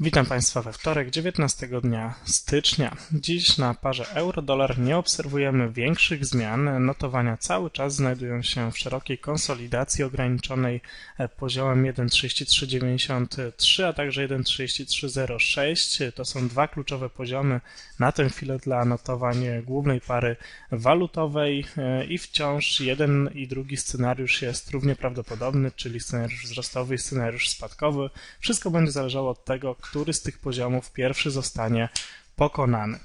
Witam Państwa we wtorek, 19 dnia stycznia. Dziś na parze euro-dolar nie obserwujemy większych zmian. Notowania cały czas znajdują się w szerokiej konsolidacji ograniczonej poziomem 1,3393, a także 1,3306. To są dwa kluczowe poziomy na tę chwilę dla notowań głównej pary walutowej i wciąż jeden i drugi scenariusz jest równie prawdopodobny, czyli scenariusz wzrostowy i scenariusz spadkowy. Wszystko będzie zależało od tego, który z tych poziomów pierwszy zostanie pokonany.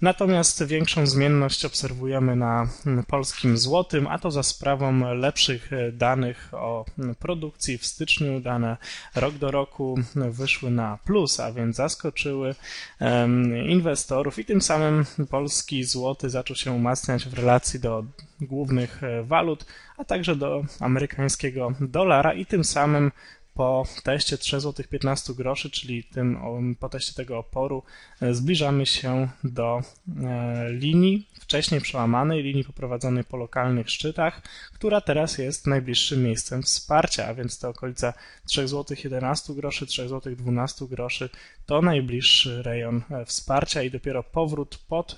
Natomiast większą zmienność obserwujemy na polskim złotym, a to za sprawą lepszych danych o produkcji w styczniu. Dane rok do roku wyszły na plus, a więc zaskoczyły inwestorów i tym samym polski złoty zaczął się umacniać w relacji do głównych walut, a także do amerykańskiego dolara i tym samym po teście 3 zł 15 groszy, czyli tym, po teście tego oporu, e, zbliżamy się do e, linii wcześniej przełamanej, linii poprowadzonej po lokalnych szczytach, która teraz jest najbliższym miejscem wsparcia, a więc to okolica 3 zł 11 groszy, 3 zł 12 groszy to najbliższy rejon e, wsparcia i dopiero powrót pod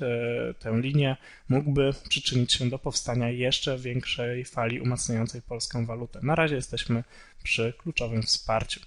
tę linię mógłby przyczynić się do powstania jeszcze większej fali umacniającej polską walutę. Na razie jesteśmy przy kluczowym wsparciu.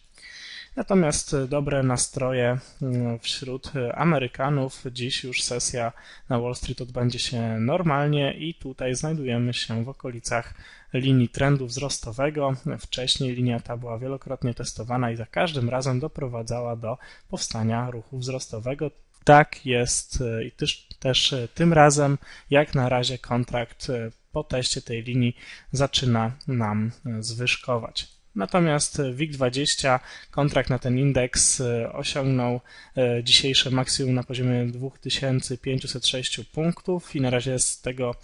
Natomiast dobre nastroje mm, wśród Amerykanów. Dziś już sesja na Wall Street odbędzie się normalnie i tutaj znajdujemy się w okolicach linii trendu wzrostowego. Wcześniej linia ta była wielokrotnie testowana i za każdym razem doprowadzała do powstania ruchu wzrostowego. Tak jest e, i też, też tym razem, jak na razie kontrakt po teście tej linii zaczyna nam zwyżkować. Natomiast WIG20, kontrakt na ten indeks e, osiągnął e, dzisiejsze maksimum na poziomie 2506 punktów i na razie z tego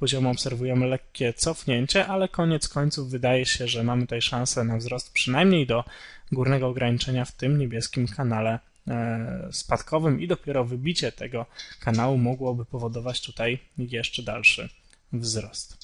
poziomu obserwujemy lekkie cofnięcie, ale koniec końców wydaje się, że mamy tutaj szansę na wzrost przynajmniej do górnego ograniczenia w tym niebieskim kanale e, spadkowym i dopiero wybicie tego kanału mogłoby powodować tutaj jeszcze dalszy wzrost